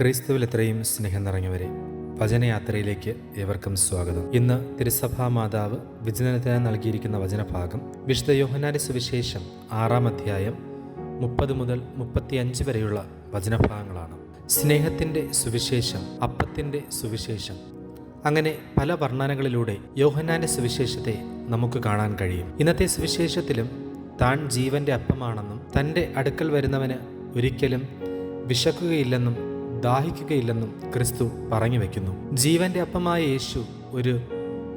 ക്രിസ്തുവിൽ എത്രയും സ്നേഹം നിറഞ്ഞവരെ വചനയാത്രയിലേക്ക് ഏവർക്കും സ്വാഗതം. ഇന്ന് തിരുസഭാ മാതാവ് വിചനത്തിന് നൽകിയിരിക്കുന്ന വചനഭാഗം വിശുദ്ധ യോഹനാരി സുവിശേഷം ആറാം അധ്യായം മുപ്പത് മുതൽ മുപ്പത്തിയഞ്ച് വരെയുള്ള വചനഭാഗങ്ങളാണ്. സ്നേഹത്തിന്റെ സുവിശേഷം അപ്പത്തിന്റെ സുവിശേഷം. അങ്ങനെ പല വർണനകളിലൂടെ യോഹന്നാന്റെ സുവിശേഷത്തെ നമുക്ക് കാണാൻ കഴിയും. ഇന്നത്തെ സുവിശേഷത്തിലും താൻ ജീവന്റെ അപ്പമാണെന്നും തന്റെ അടുക്കൽ വരുന്നവന് ഒരിക്കലും വിശക്കുകയില്ലെന്നും ദാഹിക്കുകയില്ലെന്നും ക്രിസ്തു പറഞ്ഞു വയ്ക്കുന്നു ജീവന്റെ അപ്പമായ യേശു ഒരു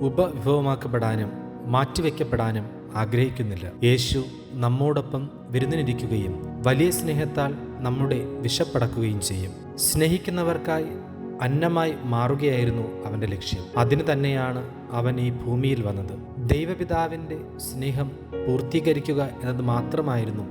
ഉപവിഭവമാക്കപ്പെടാനും മാറ്റിവെക്കപ്പെടാനും ആഗ്രഹിക്കുന്നില്ല. യേശു നമ്മോടൊപ്പം വിരുന്നിനിരിക്കുകയും വലിയ സ്നേഹത്താൽ നമ്മുടെ വിശപ്പടക്കുകയും ചെയ്യും. സ്നേഹിക്കുന്നവർക്കായി അന്നമായി മാറുകയായിരുന്നു അവന്റെ ലക്ഷ്യം. അതിന് തന്നെയാണ് അവൻ ഈ ഭൂമിയിൽ വന്നത്. ദൈവപിതാവിന്റെ സ്നേഹം പൂർത്തീകരിക്കുക എന്നത് മാത്രമായിരുന്നു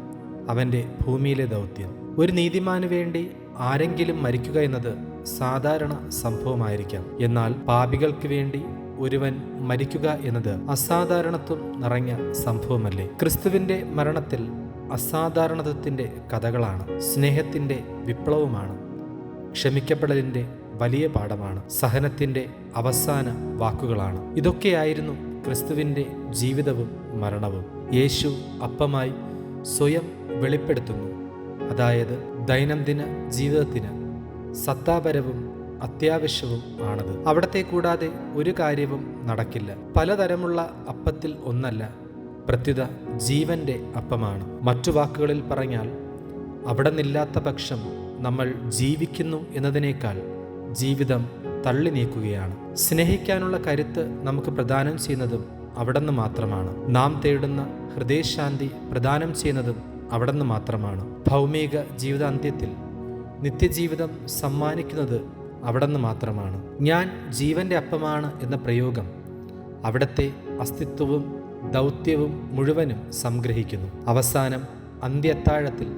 അവന്റെ ഭൂമിയിലെ ദൗത്യം. ഒരു നീതിമാന് വേണ്ടി ആരെങ്കിലും മരിക്കുക എന്നത് സാധാരണ സംഭവമായിരിക്കാം. എന്നാൽ പാപികൾക്ക് വേണ്ടി ഒരുവൻ മരിക്കുക എന്നത് അസാധാരണത്വം നിറഞ്ഞ സംഭവമല്ലേ? ക്രിസ്തുവിന്റെ മരണത്തിൽ അസാധാരണത്വത്തിന്റെ കഥകളാണ്. സ്നേഹത്തിന്റെ വിപ്ലവമാണ്. ക്ഷമിക്കപ്പെടലിന്റെ വലിയ പാഠമാണ്. സഹനത്തിന്റെ അവസാന വാക്കുകളാണ്. ഇതൊക്കെയായിരുന്നു ക്രിസ്തുവിന്റെ ജീവിതവും മരണവും. യേശു അപ്പമായി സ്വയം വെളിപ്പെടുത്തുന്നു. അതായത് ദൈനംദിന ജീവിതത്തിന് സത്താപരവും അത്യാവശ്യവും ആണത്. അവിടത്തെ കൂടാതെ ഒരു കാര്യവും നടക്കില്ല. പലതരമുള്ള അപ്പത്തിൽ ഒന്നല്ല പ്രത്യുത ജീവന്റെ അപ്പമാണ്. മറ്റു വാക്കുകളിൽ പറഞ്ഞാൽ അവിടെ നില്ലാത്ത പക്ഷം നമ്മൾ ജീവിക്കുന്നു എന്നതിനേക്കാൾ ജീവിതം തള്ളി നീക്കുകയാണ്. സ്നേഹിക്കാനുള്ള കരുത്ത് നമുക്ക് പ്രദാനം ചെയ്യുന്നതും അവിടെ നിന്ന് മാത്രമാണ്. നാം തേടുന്ന ഹൃദയശാന്തി പ്രദാനം ചെയ്യുന്നതും അവിടുന്ന് മാത്രമാണ്. ഭൗമിക ജീവിതാന്ത്യത്തിൽ നിത്യജീവിതം സമ്മാനിക്കുന്നത് അവിടുന്ന് മാത്രമാണ്. ഞാൻ ജീവന്റെ അപ്പമാണ് എന്ന പ്രയോഗം അവിടത്തെ അസ്തിത്വവും ദൗത്യവും മുഴുവനും സംഗ്രഹിക്കുന്നു. അവസാനം അന്ത്യത്താഴത്തിൽ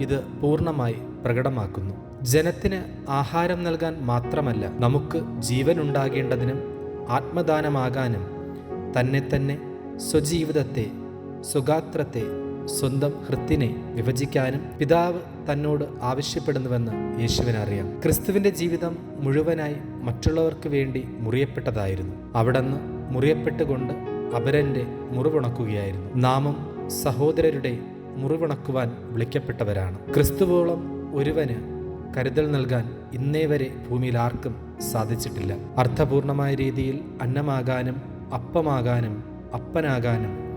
ഇത് പൂർണമായി പ്രകടമാക്കുന്നു. ജനത്തിന് ആഹാരം നൽകാൻ മാത്രമല്ല നമുക്ക് ജീവനുണ്ടാകേണ്ടതിനും ആത്മദാനമാകാനും തന്നെ തന്നെ സ്വജീവിതത്തെ സ്വഗാത്രത്തെ സ്വന്തം ഹൃത്തിനെ വിഭജിക്കാനും പിതാവ് തന്നോട് ആവശ്യപ്പെടുന്നുവെന്ന് യേശുവിനറിയാം. ക്രിസ്തുവിന്റെ ജീവിതം മുഴുവനായി മറ്റുള്ളവർക്ക് വേണ്ടി മുറിയപ്പെട്ടതായിരുന്നു. അവിടുന്ന് മുറിയപ്പെട്ടുകൊണ്ട് അപരന്റെ മുറിവുണക്കുകയായിരുന്നു. നാമം സഹോദരരുടെ മുറിവുണക്കുവാൻ വിളിക്കപ്പെട്ടവരാണ്. ക്രിസ്തുവോളം ഒരുവന് കരുതൽ നൽകാൻ ഇന്നേ വരെ ഭൂമിയിൽ ആർക്കും സാധിച്ചിട്ടില്ല. അർത്ഥപൂർണമായ രീതിയിൽ അന്നമാകാനും അപ്പമാകാനും അപ്പനാകാനും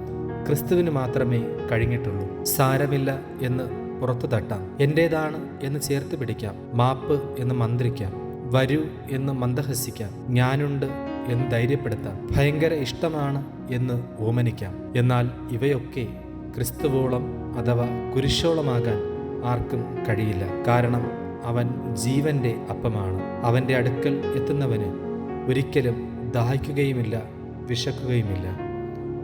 ക്രിസ്തുവിന് മാത്രമേ കഴിഞ്ഞിട്ടുള്ളൂ. സാരമില്ല എന്ന് പുറത്തു തട്ടാം. എന്റേതാണ് എന്ന് ചേർത്ത് പിടിക്കാം. മാപ്പ് എന്ന് മന്ത്രിക്കാം. വരൂ എന്ന് മന്ദഹസിക്കാം. ഞാനുണ്ട് എന്ന് ധൈര്യപ്പെടുത്താം. ഭയങ്കര ഇഷ്ടമാണ് എന്ന് ഓമനിക്കാം. എന്നാൽ ഇവയൊക്കെ ക്രിസ്തുവോളം അഥവാ കുരിശോളമാകാൻ ആർക്കും കഴിയില്ല. കാരണം അവൻ ജീവന്റെ അപ്പമാണ്. അവന്റെ അടുക്കൽ എത്തുന്നവന് ഒരിക്കലും ദാഹിക്കുകയുമില്ല വിശക്കുകയുമില്ല.